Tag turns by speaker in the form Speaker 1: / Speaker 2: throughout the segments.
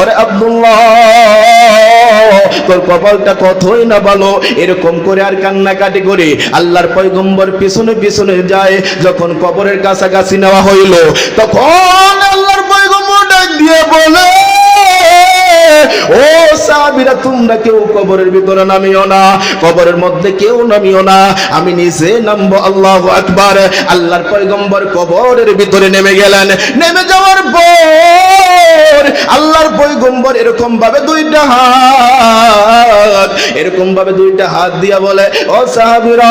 Speaker 1: ওরে আব্দুল্লাহ, তোর কপালটা কতই না ভালো? এরকম করে আর কান্নাকাটি করে আল্লাহর পয়গম্বর পিছনে পিছনে যায়, যখন কবরের কাছাকাছি নেওয়া হইল, তখন আল্লাহর পয়গম্বর ডাক দিয়ে বলে ও সাহাবীরা, তোমরা কেউ কবরের ভিতরে নামিও না, কবরের মধ্যে কেউ নামিও না। আমি নিজে নামবো, আল্লাহু আকবার। আল্লাহর পয়গম্বর কবরের ভিতরে নেমে গেলেন। নেমে যাওয়ার পর আল্লাহর পয়গম্বর এরকম ভাবে দুইটা হাত এরকম ভাবে দুইটা হাত দিয়া বলে, ও সাহাবীরা,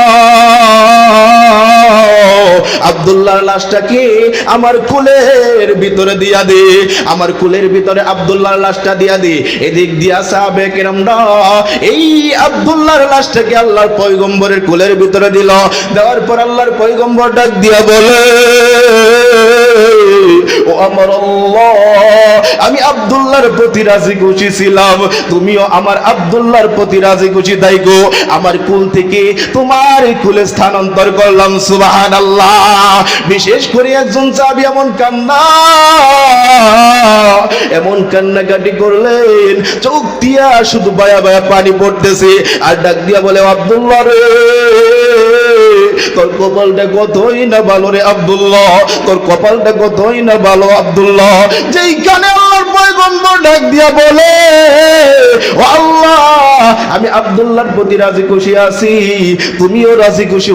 Speaker 1: আব্দুল্লাহর লাশটাকে আমার কুলের ভিতরে দিয়া দে? আমার কুলের ভিতরে আব্দুল্লাহর লাশটা দিয়া দে? এদিক দিয়া সাহাবে কেরামরা এই আব্দুল্লাহর লাশটাকে আল্লাহর পয়গম্বরের কোলের ভিতরে দিল। দেওয়ার পর আল্লাহর পয়গম্বর ডাক দিয়া বলে ও আমার আমি আব্দুল্লাহর প্রতি রাজি খুশি ছিলাম। তুমিও আমার আব্দুল্লাহর প্রতি রাজি খুশি, তাই গো, আমার কুল থেকে তোমার কুলে স্থানান্তর করলাম সুবাহান আল্লাহ বিশেষ করে একজন চাবি এমন কান্না, এমন কান্নাকাটি করলেন, চোখ দিয়া শুধু বায়া বায়া পানি পড়তেছে, আর ডাক দিয়া বলে আব্দুল্লাহ রে তোর কপালটা কতই না ভালো রে আব্দুল্লাহ। তোর কপালটা কতই না ভালো আব্দুল্লাহ। যেইখানে আল্লাহর পয়গম্বর ডাক দিয়া বলে আল্লাহ, আমি আব্দুল্লাহর প্রতি রাজি খুশি আছি। তুমিও রাজি খুশি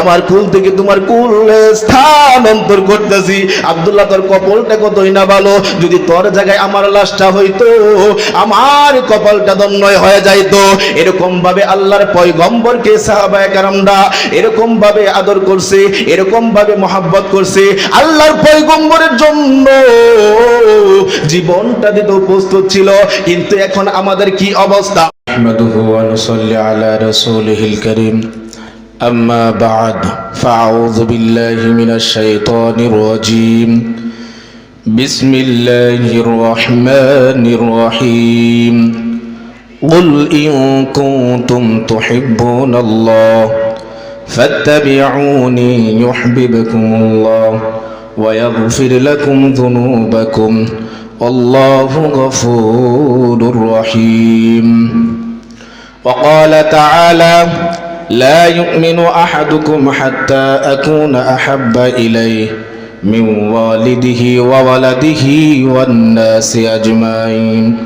Speaker 1: আমার কুল থেকে তোমার কুলে করতেছি। আব্দুল্লাহ, তোর কপালটা কতই না ভালো। যদি তোর জায়গায় আমার লাশটা হইতো, আমার কপালটা দন্নয় হয়ে যাইতো। এরকম ভাবে আল্লাহর পয়গম্বরকে সাহাবায়ে কারামরা এরকম ভাবে আদর করছে এরকম ভাবে মহাব্বত করছে আল্লাহর পয়গম্বরের জন্য জীবনটা দিতে প্রস্তুত ছিল কিন্তু এখন আমাদের কি অবস্থা
Speaker 2: نحمده ونصلي على رسوله الكريم أما بعد فأعوذ بالله من الشيطان الرجيم بسم الله الرحمن الرحيم قل إن كنتم تحبون الله فاتبعوني يحببكم الله ويغفر لكم ذنوبكم والله غفور رحيم. وقال تعالى لا يؤمن أحدكم حتى أكون أحب إليه من والده وولده والناس أجمعين.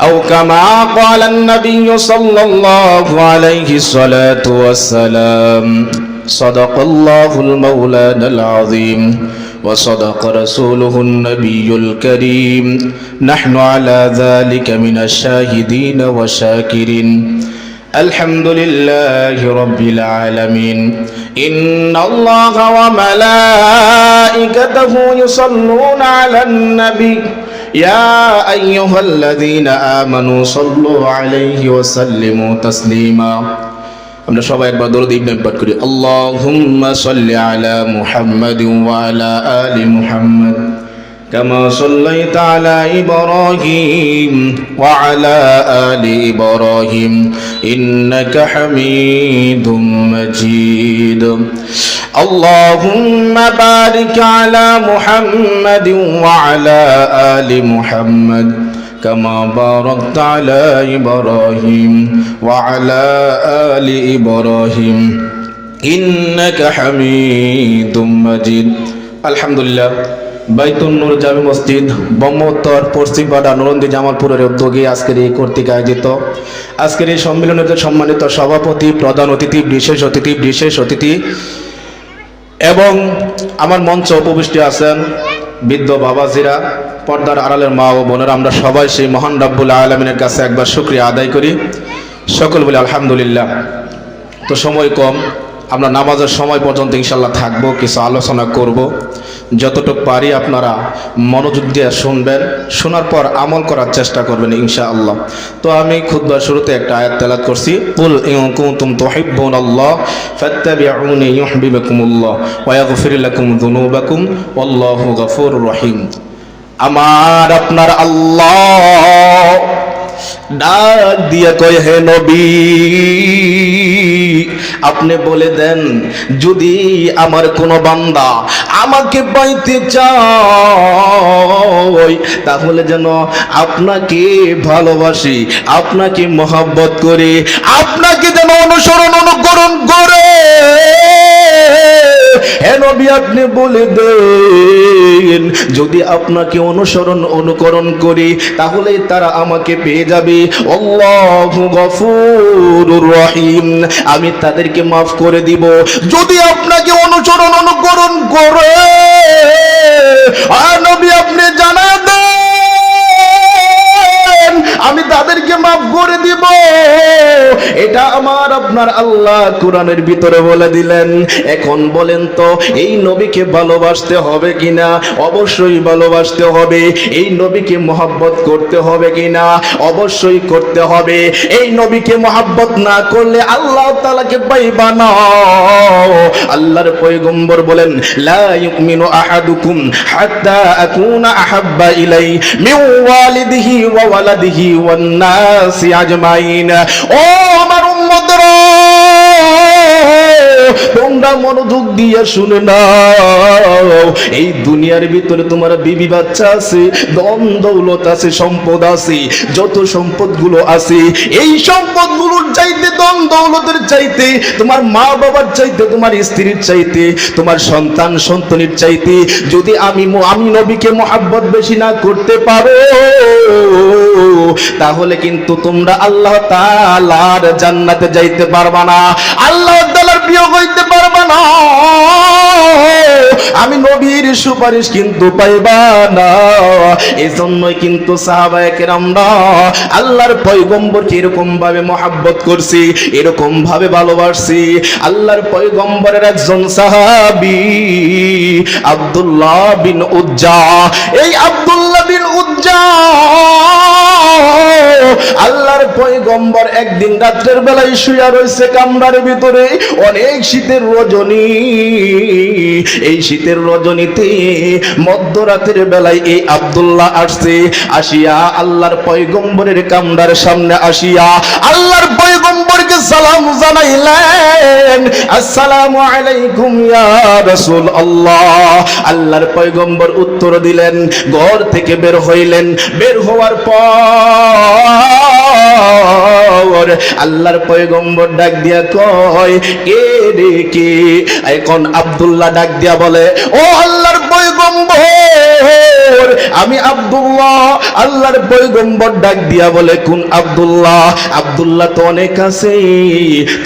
Speaker 2: أو كما قال النبي صلى الله عليه الصلاة والسلام صدق الله المولانا العظيم وصدق رسوله النبي الكريم. نحن على ذلك من الشاهدين والشاكرين. الحمد لله رب العالمين. إن الله وملائكته يصلون على النبي. يا أيها الذين آمنوا صلوا عليه وسلموا تسليما আমরা সবাই একবার দরুদ ইবনে পাঠ করি আল্লাহুম্মা সাল্লি আলা মুহাম্মাদ ওয়া আলা আলি মুহাম্মাদ كما صليت على إبراهيم وعلى آل إبراهيم إنك حميد مجيد اللهم بارك على محمد وعلى آل محمد كما باركت على إبراهيم وعلى آل إبراهيم إنك حميد مجيد الحمد لله বাইতুল নূর জামি মসজিদ ব্রহ্মোত্তর পশ্চিমপাড়া নরন্দি জামালপুরের উদ্যোগে আজকের এই কর্তৃক আয়োজিত আজকের এই সম্মেলনের সম্মানিত সভাপতি প্রধান অতিথি বিশেষ অতিথি বিশেষ অতিথি এবং আমার মঞ্চ উপবিষ্টি আছেন বৃদ্ধ বাবাজিরা, পর্দার আড়ালের মা ও বোনেরা, আমরা সবাই সেই মহান রাব্বুল আলমিনের কাছে একবার শুক্রিয়া আদায় করি। সকল বলে আলহামদুলিল্লাহ। তো সময় কম আমরা নামাজের সময় পর্যন্ত ইনশাল্লাহ থাকব, কিছু আলোচনা করব। যতটুকু পারি আপনারা মনোযোগ দিয়ে শুনবেন, শোনার পর আমল করার চেষ্টা করবেন ইনশাআল্লাহ। তো আমি খুদ্বার শুরুতে একটা আয়াত তেলাত করছি, কুল কুনতুম তুহিব্বুনাল্লাহ ফাত্তাবিউনি ইউহিব্বুকুমুল্লাহ ওয়া ইয়াগফির লাকুম যুনুবাকুম ওয়াল্লাহু গফুরুর রহিম। আমার আপনার আল্লাহ
Speaker 1: ডাক দিয়া কয়, হে নবী, আপনি বলে দেন, যদি আমার কোনো বান্দা আমাকে পাইতে চায়, তাহলে যেন আপনাকে ভালোবাসি, আপনাকে মহাব্বত করে, আপনাকে যেন অনুসরণ অনুকরণ করে। আপনি বলে দেন, যদি আপনাকে অনুসরণ, অনুকরণ করি, তাহলে তারা আমাকে পেয়ে যাবে। রহিম। আমি তাদেরকে মাফ করে দিব। যদি আপনাকে অনুসরণ, অনুকরণ করে নবী, আপনি জানা দেন আমি তাদেরকে মাফ করে দিব। এটা আমার আপনার আল্লাহ কোরআনের ভিতরে বলে দিলেন। এখন বলেন তো, এই নবীকে ভালোবাসতে হবে কিনা? অবশ্যই ভালোবাসতে হবে। এই নবীকে মোহাব্বত করতে হবে কিনা? অবশ্যই করতে হবে। এই নবীকে মোহাব্বত না করলে আল্লাহ তালাকে পাইবা না। আল্লাহর পয়গম্বর বলেন, লা আহাদুকুম হাত্তা আকুনা আহাব্বা ইলাই মিন ওয়ালিদিহি ওয়া ওয়ালাদিহি ওয়ান নাসি ও আমার তোমরা মনোযোগ দিয়ে শুনে নাও। এই দুনিয়ার ভিতরে তোমার বিবি বাচ্চা আছে দম দৌলত আছে, সম্পদ আছে, যত সম্পদগুলো আছে, এই সম্পদগুলোর চাইতে দম দৌলতের চাইতে, তোমার মা বাবার চাইতে, তোমার স্ত্রীর চাইতে, তোমার সন্তান সন্তানের চাইতে, যদি আমি আমি নবীকে মহাব্বত বেশি না করতে পারো, তাহলে কিন্তু তোমরা আল্লাহ তাআলার জান্নাতে যাইতে পারবা না। আল্লাহ প্রিয় হইতে পারবা না। নবীর সুপারিশ কিন্তু পাইবা না। এই জন্যই কিন্তু সাহাবায়ে কেরামরা আল্লাহর পয়গম্বরকে এরকম ভাবে মহাব্বত করছি, এরকম ভাবে ভালোবাসছি। আল্লাহর পয়গম্বরের একজন সাহাবী আব্দুল্লাহ বিন উজ্জা। এই আব্দুল্লাহ বিন উজ্জা আল্লাহর পয়গম্বর একদিন রাত্রের বেলায় শুয়া রয়েছে কামরার ভিতরে, অনেক শীতের রজনী। এই শীতের রজনীতে মধ্যরাতের বেলায় এই আব্দুল্লাহ আসছে, আসিয়া আল্লাহর পয়গম্বরের কামরার সামনে আসিয়া আল্লাহর পয়গম্বরকে সালাম জানাইলেন, আসসালামু আলাইকুম ইয়া রাসূল আল্লাহ আল্লাহর পয়গম্বর উত্তর দিলেন, ঘর থেকে বের হইলেন। বের হওয়ার পর আল্লাহর পয়গম্বর ডাক দিয়া কয় কে রে কে? এখন আব্দুল্লাহ ডাক দিয়া বলে, ও আল্লাহর পয়গম্বর, আমি আব্দুল্লাহ। আল্লাহর পয়গম্বর ডাক দিয়া বলে, কোন আব্দুল্লাহ? আব্দুল্লাহ তো অনেক আছে।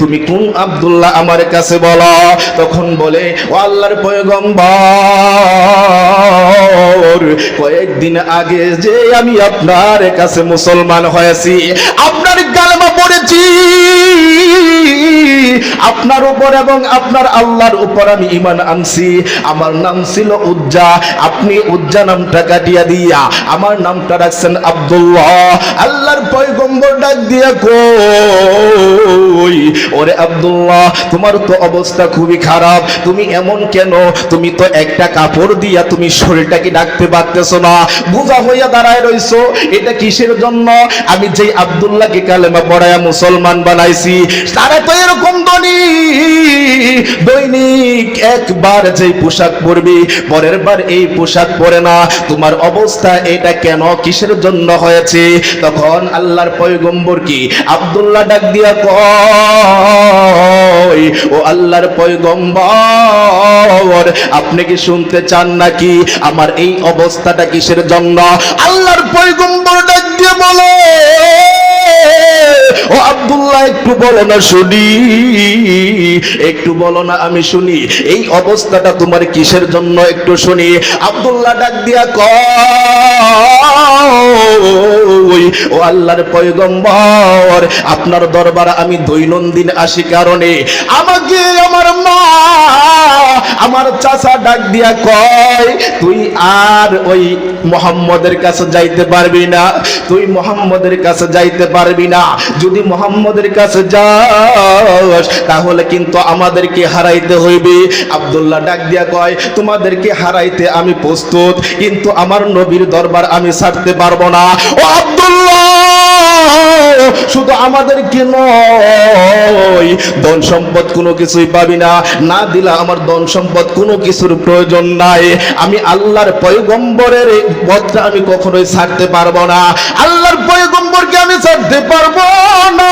Speaker 1: তুমি কোন আব্দুল্লাহ আমার কাছে বলো? তখন বলে, ও আল্লাহর পয়গম্বর, কয়েকদিন আগে যে আমি আপনার কাছে মুসলমান হয়েছি, আপনার কালমা Energy আপনার উপর এবং আপনার আল্লাহর উপর আমি ইমান আনছি। আমার নাম ছিল উজ্জা। আপনি উজ্জা নামটা কাটিয়া দিয়া আমার নামটা রাখছেন আব্দুল্লাহ। আল্লাহর পয়গম্বর ডাক দিয়া কই? ওরে আব্দুল্লাহ, তোমার তো অবস্থা খুবই খারাপ। তুমি এমন কেন? তুমি তো একটা কাপড় দিয়া তুমি শরীরটাকে ডাকতে পারতেছো না। বোঝা হইয়া দাঁড়ায় রইছো। এটা কিসের জন্য? আমি যেই আব্দুল্লাহকে কালেমা পড়ায়া মুসলমান বানাইছি, তারা তো এরকম দৈনিক একবার যেই পোশাক পরবি, পরের বার এই পোশাক পরে না। তোমার অবস্থা এটা কেন? কিসের জন্য হয়েছে? তখন আল্লাহর পয়গম্বর কি? আব্দুল্লাহ ডাক দিয়া ও আল্লাহর পয়গম্বর, আপনি কি শুনতে চান নাকি? আমার এই অবস্থাটা কিসের জন্য? আল্লাহর পয়গম্বর ডাক দিয়ে বলো ও আব্দুল্লাহ, একটু বলো না শুনি। একটু বলো না, আমি শুনি। এই অবস্থাটা তোমার কিসের জন্য একটু শুনি। আব্দুল্লাহ ডাক দিয়া ও আল্লাহর পয়গম্বর, আপনার দরবার আমি দৈনন্দিন আসি কারণে। আমাকে আমার মা, আমার চাচা ডাক দিয়া কয়, তুই আর ওই মোহাম্মদের কাছে যাইতে পারবি না। তুই মোহাম্মদের কাছে যাইতে পারবি না। যদি মোহাম্মদের কাছে যাস, তাহলে কিন্তু আমাদেরকে হারাইতে হইবে। আব্দুল্লাহ ডাক দিয়া কয়, তোমাদেরকে হারাইতে আমি প্রস্তুত, কিন্তু আমার নবীর দরবার আমি ছাড়তে পারব না। ও আব্দুল্লাহ! শুধু আমাদেরকে নয়, ধন সম্পদ কোনো কিছুই পাবি না। না দিলা আমার ধন সম্পদ কোনো কিছুর প্রয়োজন নাই। আমি আল্লাহর পয়গম্বরের পথটা আমি কখনোই ছাড়তে পারব না। আল্লাহর পয়গম্বরকে আমি ছাড়তে পারব না।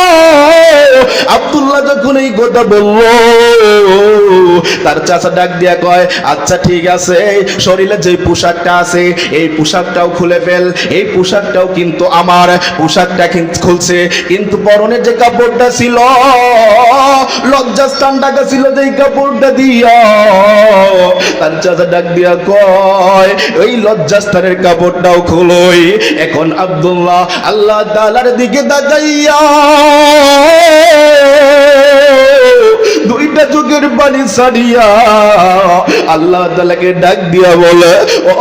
Speaker 1: আব্দুল্লাহ যখন এই কথা বলল, তার চাচা ডাক দিয়া কয় আচ্ছা ঠিক আছে, শরীরে যে পোশাকটা আছে, এই পোশাকটাও খুলে ফেল। এই পোশাকটাও কিন্তু আমার। পোশাকটা খুলছে কিন্তু পরনে যে কাপড়টা ছিল, লজ্জা স্থানটাকে ছিল যে কাপড়টা দিয়া। তার চাচা ডাক দিয়া কয়, ওই লজ্জা স্থানের কাপড়টাও খুলোই। এখন আব্দুল্লাহ আল্লাহ তালার দিকে তাকাইয়া দুইটা যুগের পানি ছাড়িয়া আল্লাহ তালাকে ডাক দিয়া বলে, "ও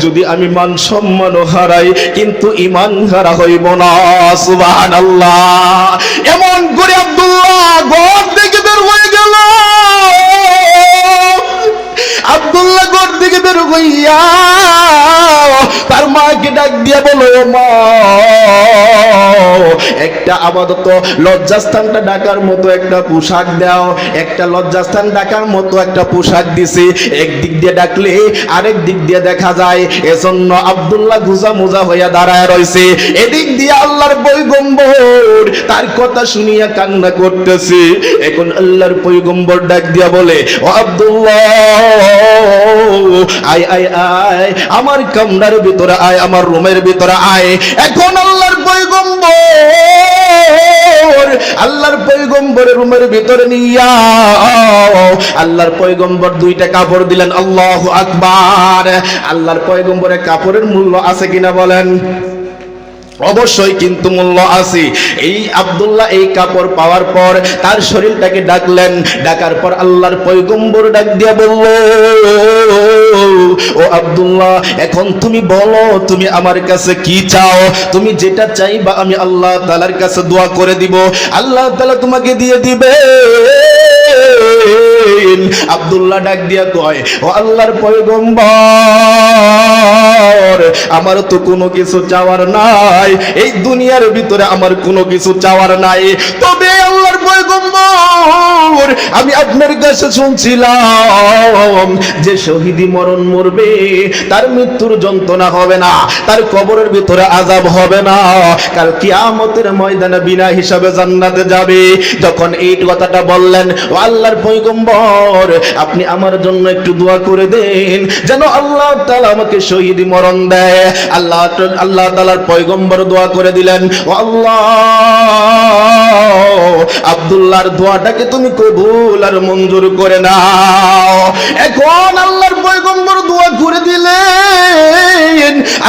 Speaker 1: যদি আমি মান সম্মান হারাই, কিন্তু ইমান হারা হইব না সুবাহ আল্লাহ এমন করে আব্দুল্লাহ ঘর দেখে বের হয়ে গেল। আব্দুল্লাহ ঘর থেকে বের হইয়া তার মাকে ডাক দিয়ে বলো একটা আপাতত লজ্জাস্থানটা ডাকার মতো একটা পোশাক দাও। একটা লজ্জাস্থান ডাকার মতো একটা পোশাক দিছি। একদিক দিয়ে ডাকলে আরেক দিক দিয়ে দেখা যায়। এজন্য আব্দুল্লাহ গুজা মুজা হইয়া দাঁড়ায় রইছে। এদিক দিয়ে আল্লাহর পৈগম্বর তার কথা শুনিয়া কান্না করতেছে। এখন আল্লাহর পৈগম্বর ডাক দিয়া বলে, ও আব্দুল্লাহ আয় আয় আয়। আমার কামরার ভিতরে আয়, আমার রুমের ভিতরে আয়। এখন আল্লাহর পয়গম্বর, আল্লাহর পয়গম্বরের রুমের ভিতরে নিয়া আল্লাহর পয়গম্বর দুইটা কাপড় দিলেন, আল্লাহ আকবার। আল্লাহর পয়গম্বরের কাপড়ের মূল্য আছে কিনা বলেন? অবশ্যই কিন্তু মূল্য আছে। এই আব্দুল্লাহ এই কাপড় পাওয়ার পর তার শরীরটাকে ডাকলেন। ডাকার পর আল্লাহর পয়গম্বর ডাক দিয়া বলল, ও আব্দুল্লাহ, এখন তুমি বলো, তুমি আমার কাছে কি চাও? তুমি যেটা চাইবা আমি আল্লাহ তালার কাছে দোয়া করে দিব। আল্লাহ তালা তোমাকে দিয়ে দিবে। আব্দুল্লাহ ডাক দিয়া কয়, ও আল্লাহর পয়গম্বর, আমার তো কোনো কিছু চাওয়ার নাই। এই দুনিয়ার ভিতরে আমার কোনো কিছু চাওয়ার নাই। তবে আল্লাহর পয়গম্বর আমি আপনার কাছে শুনছিলাম যে শহীদি মরণ মরবে, তার মৃত্যুর যন্ত্রণা হবে না, তার কবরের ভিতরে আজাব হবে না। কাল কিয়ামতের ময়দানে বিনা হিসাবে জান্নাতে যাবে। যখন এই কথাটা বললেন, ও আল্লাহর পয়গম্বর, আপনি আমার জন্য একটু দোয়া করে দেন, যেন আল্লাহ তাআলা আমাকে শহীদ মরণ দেয়। আল্লাহ আল্লাহ তাআলার পয়গম্বর দোয়া করে দিলেন, ও আল্লাহ, আব্দুল্লাহর দোয়াটাকে তুমি কবুল আর মঞ্জুর করে নাও। এখন আল্লাহর পয়গম্বর দোয়া করে দিলেন।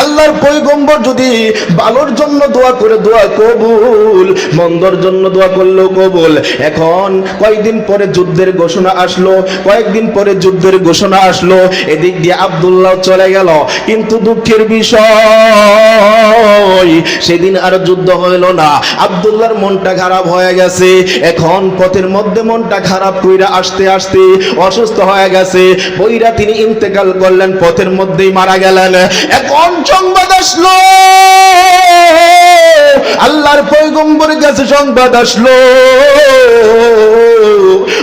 Speaker 1: আল্লাহর পয়গম্বর যদি ভালোর জন্য দোয়া করে, দোয়া কবুল, মন্দর জন্য দোয়া করলেও কবুল। এখন কয়েকদিন পরে যুদ্ধের ঘোষণা আসলো, কয়েকদিন পরে যুদ্ধের ঘোষণা আসলো, এদিক দিয়ে আব্দুল্লাহ চলে গেল। কিন্তু দুঃখের বিষয়, সেদিন আর যুদ্ধ হইল না। আব্দুল্লাহর মনটা খারাপ হয়ে গেছে। এখন পথের মধ্যে মনটা খারাপ কইরা আসতে আসতে অসুস্থ হয়ে গেছে। বইরা তিনি ইন্তেকাল করলেন, পথের মধ্যেই মারা গেলেন। এখন সংবাদ আসলো আল্লাহর পয়গম্বরের কাছে সংবাদ আসলো।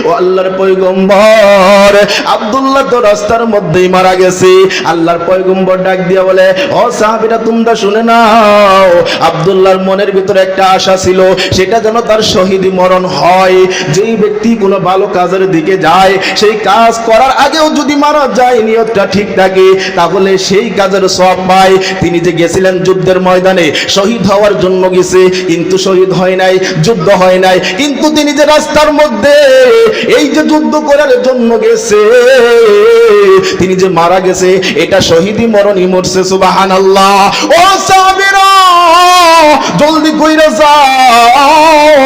Speaker 1: ও আল্লাহর পয়গম্বর, আব্দুল্লাহ তো রাস্তার মধ্যেই মারা গেছে। আল্লাহর পয়গম্বর ডাক দিয়া বলে, ও সাহাবীরা, তোমরা শুনে নাও। আব্দুল্লাহর মনের ভিতরে একটা আশা ছিল, সেটা যেন তার শহীদ মরণ হয়। যেই ব্যক্তি কোনো ভালো কাজের দিকে যায়, সেই কাজ করার আগেও যদি মারা যায়, নিয়তটা ঠিক থাকে, তাহলে সেই কাজের সব পায়। তিনি যে গেছিলেন যুদ্ধের ময়দানে, শহীদ হওয়ার জন্য গেছে, কিন্তু শহীদ হয় নাই, যুদ্ধ হয় নাই, কিন্তু তিনি যে রাস্তার মধ্যে এই যে যুদ্ধ করার জন্য গেছে, তিনি যে মারা গেছে, এটা শহীদি মরণই মরছে সুবাহান আল্লাহ ও সাবিরা জলদি কইরা যাও।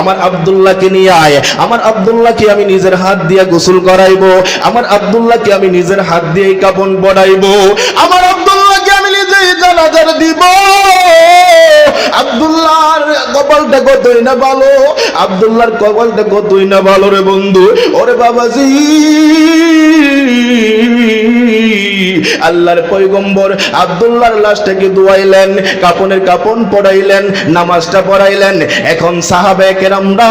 Speaker 1: আমার আব্দুল্লাহকে নিয়ে আয়, আমার আব্দুল্লাহকে আমি নিজের হাত দিয়ে গোসল করাইবো, আমার আব্দুল্লাহকে আমি নিজের হাত দিয়ে কাপন বড়াইবো, আমার নিজেই জানাজার দিব। আব্দুল্লাহর কপালটা কতই না ভালো। আব্দুল্লাহর কপালটা কতই না ভালো রে বন্ধু। ওরে বাবাজি। আল্লাহর পয়গম্বর আব্দুল্লাহর লাশটাকে ধোয়াইলেন? কাপনের কাপন পড়াইলেন, নামাজটা পড়াইলেন। এখন সাহাবে কেরামরা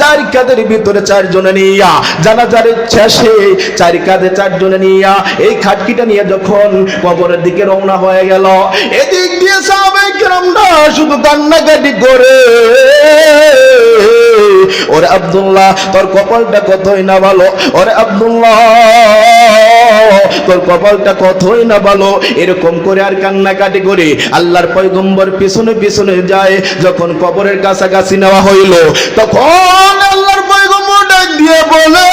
Speaker 1: চার কাদের ভিতরে চারজনে নিয়া জানাজার শেষে চার কাঁধে চারজনে নিয়া এই খাটকিটা নিয়ে যখন কবরের দিকে রওনা হয়ে গেল এদিক দিয়ে সাহাবে কেরামরা শুধু কান্নাকাটি করে। ওরে আব্দুল্লাহ, তোর কপালটা কতই না ভালো? ওরে আব্দুল্লাহ, তোর কপালটা কতই না ভালো? এরকম করে আর কান্নাকাটি করে আল্লাহর পয়গম্বর পিছনে পিছনে যায়, যখন কবরের কাছাকাছি নেওয়া হইল, তখন আল্লাহর পয়গম্বর ডাক দিয়ে বলে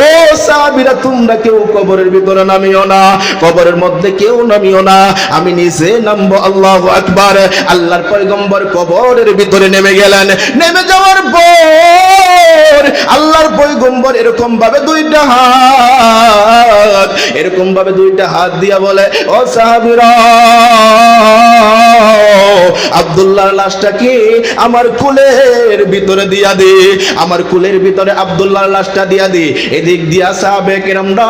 Speaker 1: ও সাহাবীরা, তোমরা কেউ কবরের ভিতরে নামিও না, কবরের মধ্যে কেউ নামিও না। আমি নিচে নামবো, আল্লাহু আকবার। আল্লাহর পয়গম্বর কবরের ভিতরে নেমে গেলেন। নেমে যাওয়ার পর আল্লাহর পয়গম্বর এরকম ভাবে দুইটা হাত এরকম ভাবে দুইটা হাত দিয়া বলে, ও সাহাবীরা, আব্দুল্লাহর লাশটাকে আমার কুলের ভিতরে দিয়া দে? আমার কুলের ভিতরে আব্দুল্লাহর লাশটা দিয়া দে? এদিক দিয়া সাহাবে কেরামরা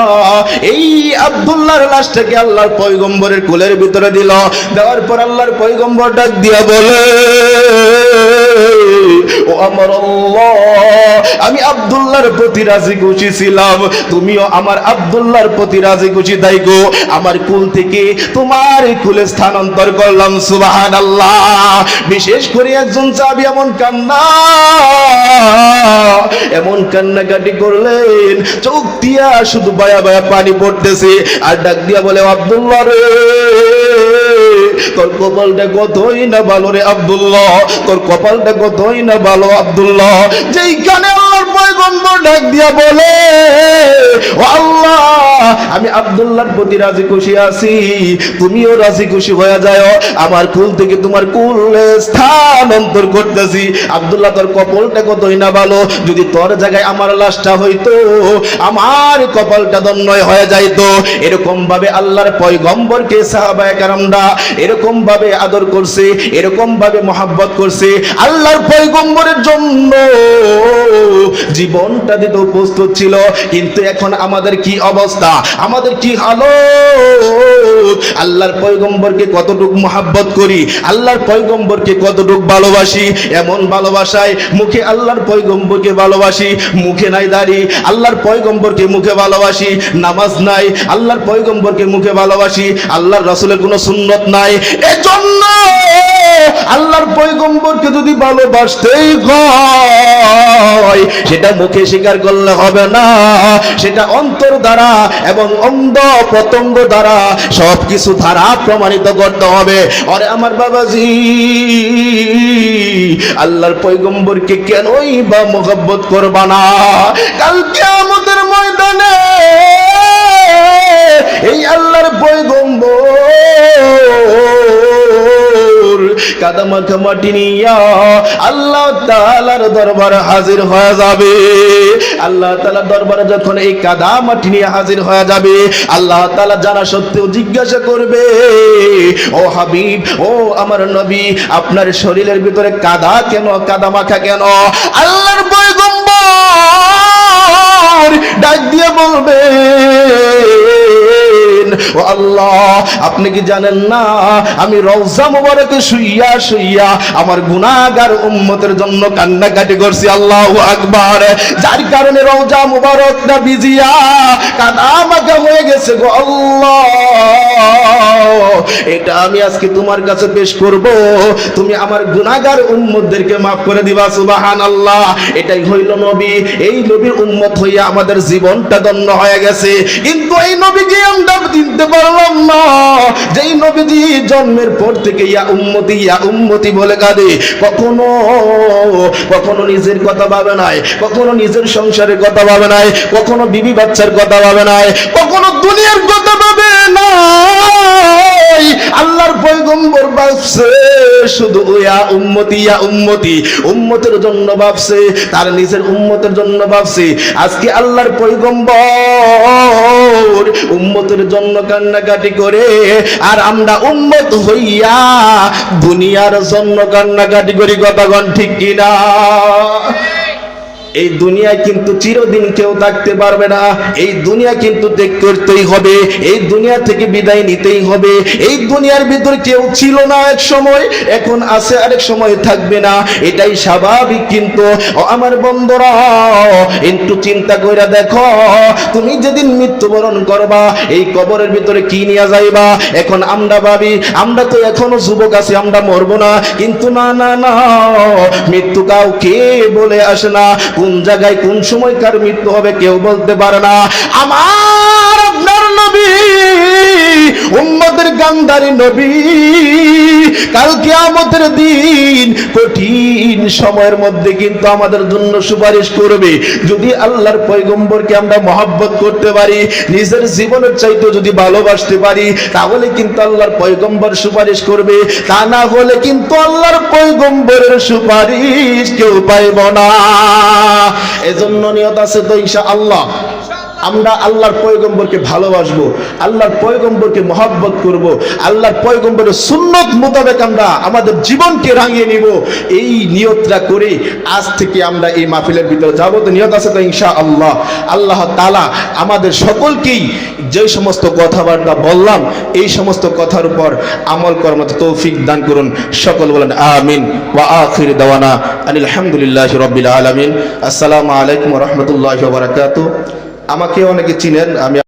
Speaker 1: এই আব্দুল্লাহর লাশটাকে আল্লাহর পয়গম্বরের কুলের ভিতরে দিল। দেওয়ার পর আল্লাহর পয়গম্বর ডাক দিয়া বলে, ও আমার আমি আব্দুল্লাহর প্রতি রাজি খুশি ছিলাম। তুমিও আমার আব্দুল্লাহর প্রতি রাজি খুশি তাই গো। আমার কুল থেকে তোমার কুলে স্থানান্তর করলাম সুবাহান আল্লাহ বিশেষ করে একজন চাবি এমন কান্না, এমন কান্নাকাটি করলেন চোখ দিয়া শুধু বায়া বায়া পানি পড়তেছে আর ডাক দিয়া বলে আব্দুল্লাহ রে। তোর কপালটা কতই না ভালো রে আব্দুল্লাহ। তোর কপালটা কতই না ভালো আব্দুল্লাহ। যেইখানে আমার যদি তোর জায়গায় আমার লাশটা হইতো, আমার কপালটা দন্নয় হয়ে যাইতো। এরকম ভাবে আল্লাহর পয়গম্বরকে সাহাবায়ে এরকম ভাবে আদর করছে, এরকম ভাবে মহাব্বত করছে, আল্লাহর পয়গম্বরের জন্য জীবনটা দিতে প্রস্তুত ছিল, কিন্তু এখন আমাদের কি অবস্থা? আমাদের কি হালত? আল্লাহর পয়গম্বরকে কতটুক মহাব্বত করি, আল্লাহর পয়গম্বরকে কতটুক ভালোবাসি? এমন ভালোবাসায় মুখে আল্লাহর পয়গম্বরকে ভালোবাসি, মুখে নাই দাড়ি, আল্লাহর পয়গম্বরকে মুখে ভালোবাসি, নামাজ নাই, আল্লাহর পয়গম্বরকে মুখে ভালোবাসি, আল্লাহর রাসূলের কোনো সুন্নত নাই। এজন্য আল্লাহর পয়গম্বরকে যদি ভালোবাসতেই সেটা মুখে স্বীকার করলে হবে না। সেটা অন্তর দ্বারা এবং অন্ধ পতঙ্গ দ্বারা সব কিছু ধারা প্রমাণিত করতে হবে। আরে আমার বাবাজি, আল্লাহর পৈগম্বরকে কেনই বা মোহাব্বত করবা না? কালকে আমাদের ময়দানে এই আল্লাহর পয়গম্বর কাদামাখা মাটি নিয়া আল্লাহ তাআলার দরবারে হাজির হয়ে যাবে। আল্লাহ তাআলার দরবারে যখন এই কাদা মাটি নিয়ে হাজির হয়ে যাবে, আল্লাহ তাআলা জানা সত্ত্বেও জিজ্ঞাসা করবে, ও হাবিব, ও আমার নবী, আপনার শরীরের ভিতরে কাদা কেন, কাদা মাখা কেন? আল্লাহর পয়গম্বর ডাক দিয়ে বলবে ও আল্লাহ, আপনি কি জানেন না? আমি রওজা মুবারকে শুইয়া শুইয়া আমার উম্মতের জন্য কান্নাকাটি করছি আকবার। যার কারণে রওজা মুবারকটা ভিজিয়া কাদা মাখা হয়ে গেছে গো আল্লাহ। এটা আমি আজকে তোমার কাছে পেশ করব। তুমি আমার গুনাহগার উম্মতদেরকে maaf করে দিবা, সুবহানাল্লাহ। এটাই হইল নবী। এই নবীর উম্মত হইয়া আমাদের জীবনটা ধন্য হয়ে গেছে। কিন্তু এই নবীকে আমরা চিনতে পারলাম না। যেই নবীজি জন্মের পর থেকে ইয়া উম্মতি ইয়া উম্মতি বলে কাঁদে। কখনো কখনো নিজের কথা ভাবে নাই, কখনো নিজের সংসারের কথা ভাবে নাই, কখনো বিবি বাচ্চার কথা ভাবে নাই, কখনো দুনিয়ার কথা ভাবে নাই। আল্লাহর পয়গম্বর ভাবছে শুধু ইয়া উম্মতি ইয়া উম্মতি। উম্মতের জন্য ভাবছে, তার নিজের উম্মতের জন্য ভাবছে। আজকে আল্লাহর পয়গম্বর উম্মতের জন্য কান্নাকাটি করে, আর আমরা উম্মত হইয়া দুনিয়ার জন্য কান্নাকাটি করি কথাগণ ঠিক কিনা? এই দুনিয়ায় কিন্তু চিরদিন কেউ থাকতে পারবে না। এই দুনিয়া কিন্তু ত্যাগ করতেই হবে। এই দুনিয়া থেকে বিদায় নিতেই হবে। এই দুনিয়ার ভিতর কেউ ছিল না এক সময়, এখন আছে আরেক সময় থাকবে না। এটাই স্বাভাবিক কিন্তু। আমার বন্ধুরা, একটু চিন্তা করে দেখো, তুমি যেদিন মৃত্যুবরণ করবা, এই কবরের ভিতরে কি নিয়ে যাইবা? এখন আমরা ভাবি, আমরা তো এখনও যুবক আছি, আমরা মরবো না। কিন্তু না না না, মৃত্যু কাউকে বলে আসে না। কোন জায়গায় কোন সময় কার মৃত্যু হবে কেউ বলতে পারে না। আমার আপনার নবী উম্মদের গান্ধারী নবী, কাল কিয়ামতের দিন কঠিন সময়ের মধ্যে কিন্তু আমাদের জন্য সুপারিশ করবে। যদি আল্লাহর পয়গম্বরকে আমরা মহাব্বত করতে পারি, নিজের জীবনের চাইতে যদি ভালোবাসতে পারি, তাহলে কিন্তু আল্লাহর পয়গম্বর সুপারিশ করবে। তা না হলে কিন্তু আল্লাহর পয়গম্বরের সুপারিশ কেউ পাইব না। এজন্য নিয়ত আছে তো ইনশা আল্লাহ আমরা আল্লাহর পয়গম্বরকে ভালোবাসবো, আল্লাহর পয়গম্বরকে মহব্বত করব, আল্লাহর পয়গম্বরের সুন্নত মোতাবেক আমরা আমাদের জীবনকে রাঙিয়ে নিব। এই নিয়তটা করে আজ থেকে আমরা এই মাহফিলের ভিতরে যাব তো নিয়ত আছে তো ইনশা আল্লাহ আল্লাহ তালা আমাদের সকলকেই যে সমস্ত কথাবার্তা বললাম, এই সমস্ত কথার উপর আমল করার মতো তৌফিক দান করুন। সকল বলেন আমিন। ওয়া আখির দাওয়ানা আলহামদুলিল্লাহ রবিল আলমিন। আসসালামু আলাইকুম রহমতুল্লাহ বারাকাতু আমাকে অনেকে চিনেন আমি